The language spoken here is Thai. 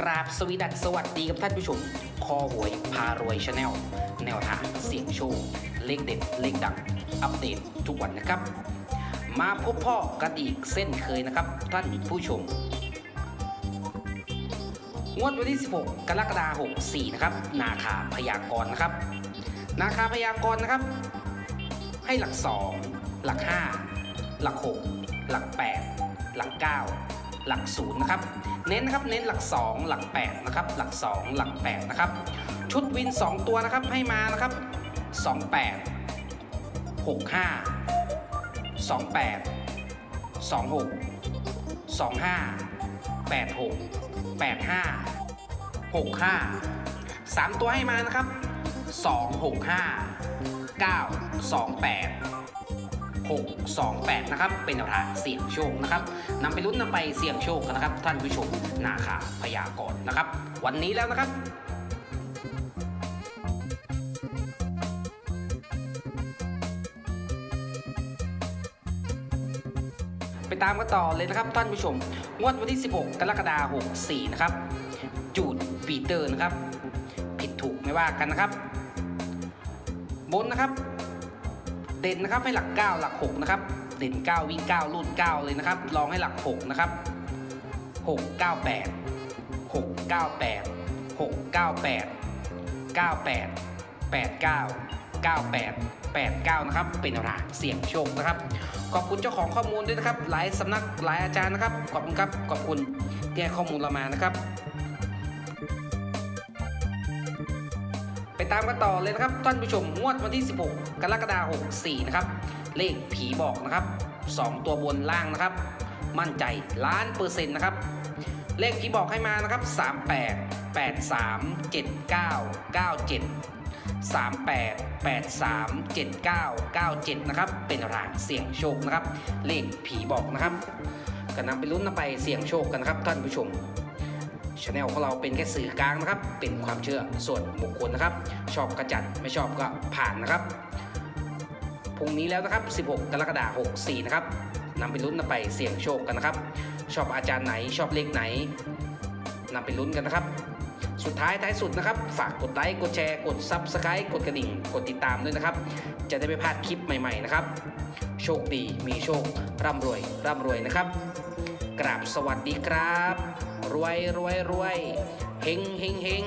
กราบสวีดัสสวัสดีกับท่านผู้ชม คอหวยพารวยชาแนลแนวทางเสี่ยงโชค เลขเด็ด เลขดัง อัปเดตทุกวันนะครับ มาพบพ่อกันอีกเส้นเคยนะครับ ท่านผู้ชม งวดวันที่ 16 กรกฎาคม64 นะครับ นาคาพยากรณ์นะครับ นาคาพยากรณ์นะครับ ให้หลัก 2 หลัก 5 หลัก 6 หลัก 8 หลัก 9 หลัก0นะครับ เน้นนะครับ เน้นหลัก 2 หลัก8นะครับ หลัก 2 หลัก8นะครับ ชุดวิน 2 ตัวนะครับ ให้มานะครับ 28 65 28 26 25 86 85 65 3 ตัวให้มานะครับ 265 928 628 นะครับ เป็นแนวทางเสี่ยงโชคนะครับนำไปลุ้นนำไปเสี่ยงโชคกันนะครับ ท่านผู้ชมนาคาพยากรณ์นะครับ วันนี้แล้วนะครับไปตามกันต่อเลยนะครับท่านผู้ชม งวดวันที่ 16 กรกฎาคม 64 นะครับ จูดปีเตอร์นะครับ ผิดถูกไม่ว่ากันนะครับ บนนะครับ เด่นนะครับให้หลัก 9 หลัก 6 นะครับ เด่น 9 วิ่ง 9 รูด 9 เลยนะครับ ลองให้หลัก 6 นะครับ 6 9 8 6 9 8 6 9 8 98 89 98 89 นะครับ เป็นแนวทาเสี่ยงโชคนะครับ ขอบคุณเจ้าของข้อมูลด้วยนะครับ หลายสำนักหลายอาจารย์นะครับ ขอบคุณครับ ขอบคุณที่ให้ข้อมูลเรามานะครับ ไปตามกันต่อเลยนะครับท่านผู้ชมงวดวันที่ 16 กรกฎาคม64 นะครับ เลขผีบอกนะครับ 2 ตัวบนล่างนะครับ มั่นใจล้านเปอร์เซ็นต์นะครับ เลขผีบอกให้มานะครับ 38 83 79 97 38 83 79 97 นะครับ เป็นรางเสี่ยงโชคนะครับ เลขผีบอกนะครับ ก็นำไปลุ้นนำไปเสี่ยงโชคกันนะครับท่านผู้ชม ช anel ของเราเป็นแค่สื่อกลางนะครับ เป็นความเชื่อส่วนบุคคลนะครับ ชอบกระจัดไม่ชอบก็ผ่านนะครับพรุ่งนี้แล้วนะครับ 16 กรกฎาคม 64 นะครับนำไปลุ้นนำไปเสี่ยงโชคกันนะครับ ชอบอาจารย์ไหนชอบเลขไหนนำไปลุ้นกันนะครับ สุดท้ายท้ายสุดนะครับ ฝากกดไลค์กดแชร์กด Subscribe กดกระดิ่ง กดติดตามด้วยนะครับ จะได้ไม่พลาดคลิปใหม่ ๆนะครับ โชคดีมีโชคร่ำรวยร่ำรวยนะครับ กราบสวัสดีครับ รวยรวยรวยเฮงเฮงเฮง